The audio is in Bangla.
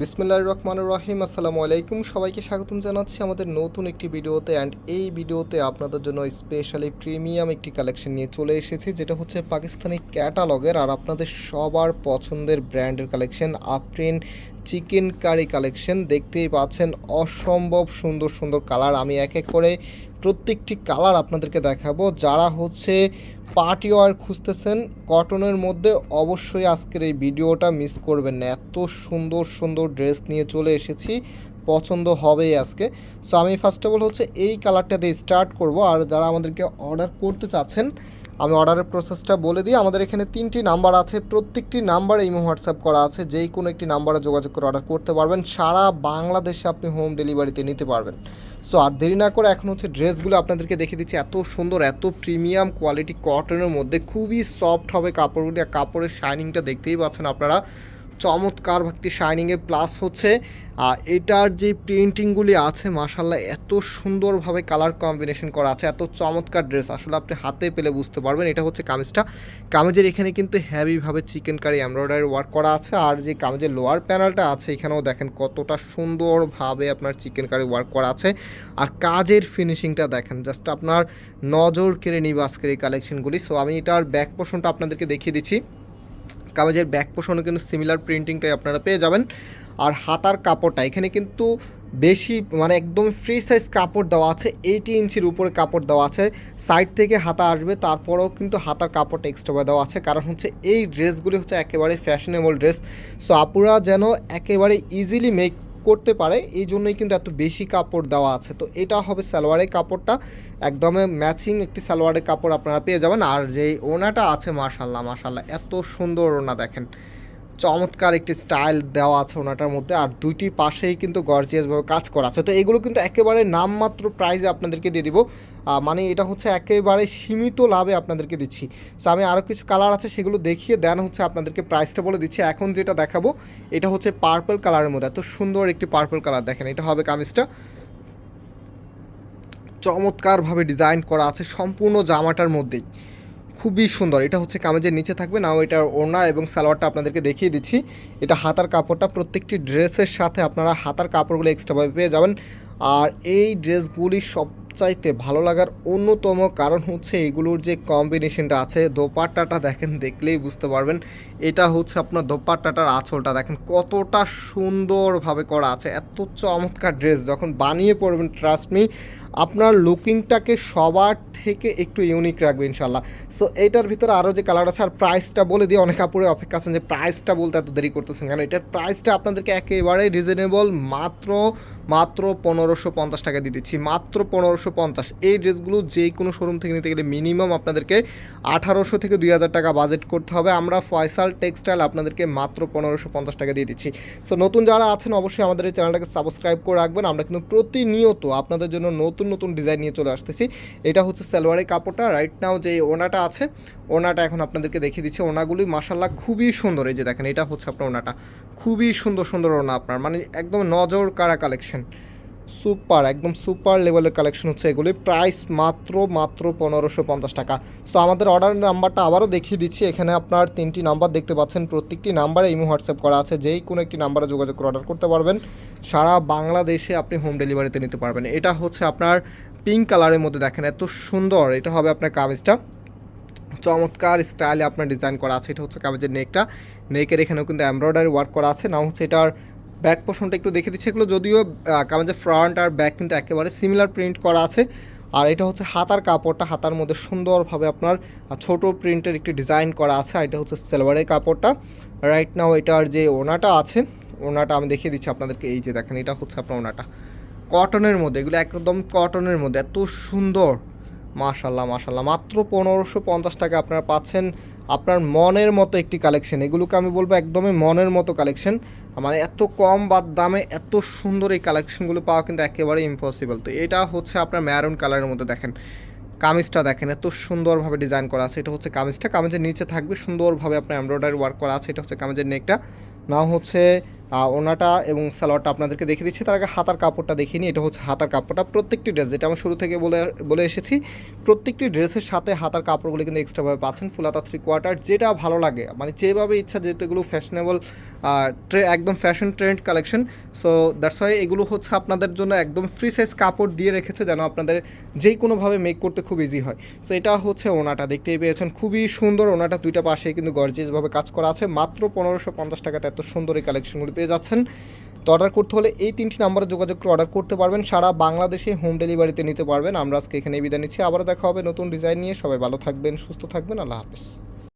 বিসমিল্লাহ রহমান রহিম, আসসালামু আলাইকুম। সবাইকে স্বাগতম জানাচ্ছি আমাদের নতুন একটি ভিডিওতে। অ্যান্ড এই ভিডিওতে আপনাদের জন্য স্পেশালি প্রিমিয়াম একটি কালেকশন নিয়ে চলে এসেছি, যেটা হচ্ছে পাকিস্তানি ক্যাটালগের আর আপনাদের সবার পছন্দের ব্র্যান্ডের collection Afreen chikankari collection দেখতেই পাচ্ছেন, অসম্ভব সুন্দর সুন্দর কালার আমি এক এক করে প্রত্যেকটি কালার আপনাদেরকে দেখাবো। যারা হচ্ছে পার্টি ওয়ার খুঁজতেছেন, কটনের মধ্যে অবশ্যই আজকের এই ভিডিওটা মিস করবেন না। এত সুন্দর সুন্দর ড্রেস নিয়ে চলে এসেছি। পছন্দ হবেই আজকে। সো আমি ফার্স্ট অফ অল হচ্ছে এই কালারটা দিয়ে স্টার্ট করব। আর যারা আমাদেরকে অর্ডার করতে চাচ্ছেন, আমি অর্ডারের প্রসেসটা বলে দিই। আমাদের এখানে তিনটি নাম্বার আছে। প্রত্যেকটি নাম্বারে ইমো হোয়াটসঅ্যাপ করা আছে। যেই কোনো একটি নাম্বারে যোগাযোগ করে অর্ডার করতে পারবেন। সারা বাংলাদেশে আপনি হোম ডেলিভারিতে নিতে পারবেন। সো আর দেরি না করে এখন হচ্ছে ড্রেসগুলো আপনাদেরকে দেখে দিচ্ছি। এত সুন্দর, এত প্রিমিয়াম কোয়ালিটি কটনের মধ্যে খুবই সফট হবে কাপড়গুলি। আর কাপড়ের শাইনিংটা দেখতেই পাচ্ছেন আপনারা। চমৎকার একটি শাইনিংয়ে প্লাস হচ্ছে। আহ, এটার যে প্রিন্টিংগুলি আছে মাসাল্লাহ এত সুন্দরভাবে কালার কম্বিনেশন করা আছে এত চমৎকার ড্রেস আসলে আপনি হাতে পেলে বুঝতে পারবেন এটা হচ্ছে কামিজটা। কামিজের এখানে কিন্তু হ্যাভিভাবে চিকেন কারি এমব্রয়ডারি ওয়ার্ক করা আছে আর যে কামিজের লোয়ার প্যানেলটা আছে এখানেও দেখেন কতটা সুন্দরভাবে আপনার চিকেন কারি ওয়ার্ক করা আছে। আর কাজের ফিনিশিংটা দেখেন জাস্ট আপনার নজর কেড়ে নিবে আজকের এই কালেকশনগুলি সো আমি এটার ব্যাক পোর্শনটা আপনাদেরকে দেখিয়ে দিচ্ছি। কাগজের ব্যাক পোষণও কিন্তু সিমিলার প্রিন্টিংটাই আপনারা পেয়ে যাবেন। আর হাতার কাপড়টা, এখানে কিন্তু বেশি মানে একদম ফ্রি সাইজ কাপড় দেওয়া আছে এইটি ইঞ্চির উপরে কাপড় দেওয়া আছে। সাইড থেকে হাতা আসবে, তারপরেও কিন্তু হাতার কাপড়টা এক্সট্রা দেওয়া আছে। কারণ হচ্ছে এই ড্রেসগুলি হচ্ছে একেবারে ফ্যাশনেবল ড্রেস সো আপুরা যেন একেবারে ইজিলি মেক করতে পারে, এই জন্যই কিন্তু এত বেশি কাপড় দেওয়া আছে। তো এটা হবে সালোয়ারের কাপড়টা। একদমে ম্যাচিং একটি সালোয়ারের কাপড় আপনারা পেয়ে যাবেন। আর যে ওনাটা আছে মাশাল্লাহ মাশাল্লাহ এত সুন্দর ওনা দেখেন। চমৎকার একটি স্টাইল দেওয়া আছে ওনাটার মধ্যে। আর দুইটি পাশেই কিন্তু গর্জিয়াসভাবে কাজ করা আছে। তো এগুলো কিন্তু একেবারে নামমাত্র প্রাইজে আপনাদেরকে দিয়ে দিব। মানে এটা হচ্ছে একেবারে সীমিত লাভে আপনাদেরকে দিচ্ছি। সো আমি আরও কিছু কালার আছে, সেগুলো দেখিয়ে দেন হচ্ছে আপনাদেরকে প্রাইসটা বলে দিচ্ছি। এখন যেটা দেখাবো, এটা হচ্ছে পার্পল কালারের মধ্যে। এত সুন্দর একটি পার্পল কালার দেখেন, এটা হবে কামিজটা। চমৎকারভাবে ডিজাইন করা আছে সম্পূর্ণ জামাটার মধ্যেই। খুবই সুন্দর। এটা হচ্ছে কামেজের নিচে থাকবে। নাও এটার ওড়না এবং সালোয়ারটা আপনাদেরকে দেখিয়ে দিচ্ছি। এটা হাতার কাপড়টা প্রত্যেকটি ড্রেসের সাথে আপনারা হাতার কাপড়গুলো এক্সট্রাভাবে পেয়ে যাবেন। আর এই ড্রেসগুলি সবচাইতে ভালো লাগার অন্যতম কারণ হচ্ছে এগুলোর যে কম্বিনেশনটা আছে, দোপাট্টাটা দেখেন দেখলেই বুঝতে পারবেন। এটা হচ্ছে আপনার দোপাট্টাটার আঁচলটা। দেখেন কতটা সুন্দরভাবে করা আছে, এত চমৎকার ড্রেস যখন বানিয়ে পড়বেন ট্রাস্ট মি আপনার লুকিংটাকে সবার থেকে একটু ইউনিক রাখবে ইনশাল্লাহ সো এটার ভিতরে আরও যে কালার আছে, আর প্রাইসটা বলে দিয়ে অনেক কাপড়ে অপেক্ষা আছেন যে প্রাইসটা বলতে এত দেরি করতেছেন কারণ এটার প্রাইসটা আপনাদেরকে একেবারে রিজনেবল মাত্র মাত্র পনেরোশো পঞ্চাশ টাকা দিয়ে দিচ্ছি। মাত্র পনেরোশো পঞ্চাশ। এই ড্রেসগুলো যে কোনো শোরুম থেকে নিতে গেলে মিনিমাম আপনাদেরকে আঠারোশো থেকে দুই হাজার টাকা বাজেট করতে হবে। আমরা ফয়সাল টেক্সটাইল আপনাদেরকে মাত্র পনেরোশো পঞ্চাশ টাকা দিয়ে দিচ্ছি। সো নতুন যারা আছেন, অবশ্যই আমাদের এই চ্যানেলটাকে সাবস্ক্রাইব করে রাখবেন। আমরা কিন্তু প্রতিনিয়ত আপনাদের জন্য নতুন নতুন ডিজাইন নিয়ে চলে আসতেছি। এটা হচ্ছে সালোয়ারের কাপড়টা। রাইট নাও যে ওনাটা আছে, ওনাটা এখন আপনাদেরকে দেখিয়ে দিচ্ছি। ওনাগুলি মাসাল্লাহ খুবই সুন্দর। এই যে দেখেন, এটা হচ্ছে আপনার ওনাটা। খুবই সুন্দর সুন্দর ওনা আপনার। মানে একদম নজর কারা কালেকশন সুপার, একদম সুপার লেভেলের কালেকশন হচ্ছে এগুলি প্রাইস মাত্র মাত্র পনেরোশো পঞ্চাশ টাকা। সো আমাদের অর্ডার নাম্বারটা আবারও দেখিয়ে দিচ্ছি। এখানে আপনার তিনটি নাম্বার দেখতে পাচ্ছেন। প্রত্যেকটি নাম্বারে ইমো হোয়াটসঅ্যাপ করা আছে। যেই কোনো একটি নাম্বারে যোগাযোগ করে অর্ডার করতে পারবেন। সারা বাংলাদেশে আপনি হোম ডেলিভারিতে নিতে পারবেন। এটা হচ্ছে আপনার পিঙ্ক কালারের মধ্যে দেখেন, এত সুন্দর। এটা হবে আপনার কামিজটা। চমৎকার স্টাইলে আপনার ডিজাইন করা আছে। এটা হচ্ছে কামিজের নেকটা নেকের এখানেও কিন্তু এমব্রয়ডারি ওয়ার্ক করা আছে। না হচ্ছে এটার ব্যাক পোর্শনটা একটু দেখে দিচ্ছে এগুলো যদিও কামিজের ফ্রন্ট আর ব্যাক কিন্তু একেবারে সিমিলার প্রিন্ট করা আছে। আর এটা হচ্ছে হাতার কাপড়টা, হাতার মধ্যে সুন্দরভাবে আপনার ছোট প্রিন্টের একটি ডিজাইন করা আছে, আর এটা হচ্ছে সেলভারের কাপড়টা। রাইট নাও এটার যে ওনাটা আছে, ওনাটা আমি দেখিয়ে দিচ্ছি আপনাদেরকে, এই যে দেখেন, এটা হচ্ছে আপনার ওনাটা। কটনের মধ্যে, এগুলো একদম কটনের মধ্যে, এত সুন্দর। মাশাল্লাহ মাশাল্লাহ মাত্র পনেরোশো পঞ্চাশ টাকা আপনারা পাচ্ছেন আপনার মনের মতো একটি কালেকশন এগুলোকে আমি বলব একদমই মনের মতো কালেকশন মানে এত কম বা দামে এত সুন্দর এই কালেকশনগুলো পাওয়া কিন্তু একেবারে ইম্পসিবল তো এটা হচ্ছে আপনার ম্যারুন কালারের মধ্যে দেখেন। কামিজটা দেখেন, এত সুন্দরভাবে ডিজাইন করা আছে। এটা হচ্ছে কামিজটা। কামিজের নিচে থাকবে সুন্দরভাবে আপনার এমব্রয়ডারি ওয়ার্ক করা আছে। এটা হচ্ছে কামিজের নেকটা নাও হচ্ছে ওনাটা এবং সালোয়ারটা আপনাদেরকে দেখে দিচ্ছি। তার আগে হাতার কাপড়টা দেখিনি এটা হচ্ছে হাতার কাপড়টা। প্রত্যেকটি ড্রেস যেটা আমি শুরু থেকে বলে বলে এসেছি, প্রত্যেকটি ড্রেসের সাথে হাতার কাপড়গুলো কিন্তু এক্সট্রাভাবে পাচ্ছেন ফুল হাতা থ্রি কোয়ার্টার যেটা ভালো লাগে। মানে যেভাবে ইচ্ছা, যেহেতু এগুলো ফ্যাশনেবল ট্রে একদম fashion trend collection so that's why এগুলো হচ্ছে আপনাদের জন্য একদম ফ্রি সাইজ কাপড় দিয়ে রেখেছে, যেন আপনাদের যেই কোনোভাবে মেক করতে খুব ইজি হয়। সো এটা হচ্ছে ওনাটা। দেখতেই পেয়েছেন, খুবই সুন্দর ওনাটা। দুইটা পাশে কিন্তু গর্জিয়াসভাবে কাজ করা আছে। মাত্র পনেরোশো পঞ্চাশ টাকাতে এত সুন্দর এই কালেকশনগুলো পেয়ে যাচ্ছেন। তো অর্ডার করতে হলে এই তিনটি নাম্বারে যোগাযোগ করে অর্ডার করতে পারবেন। সারা বাংলাদেশে হোম ডেলিভারিতে নিতে পারবেন। আমরা আজকে এখানে বিদায় নিচ্ছি। আবারও দেখা হবে নতুন ডিজাইন নিয়ে। সবাই ভালো থাকবেন, সুস্থ থাকবেন। আল্লাহ হাফিজ।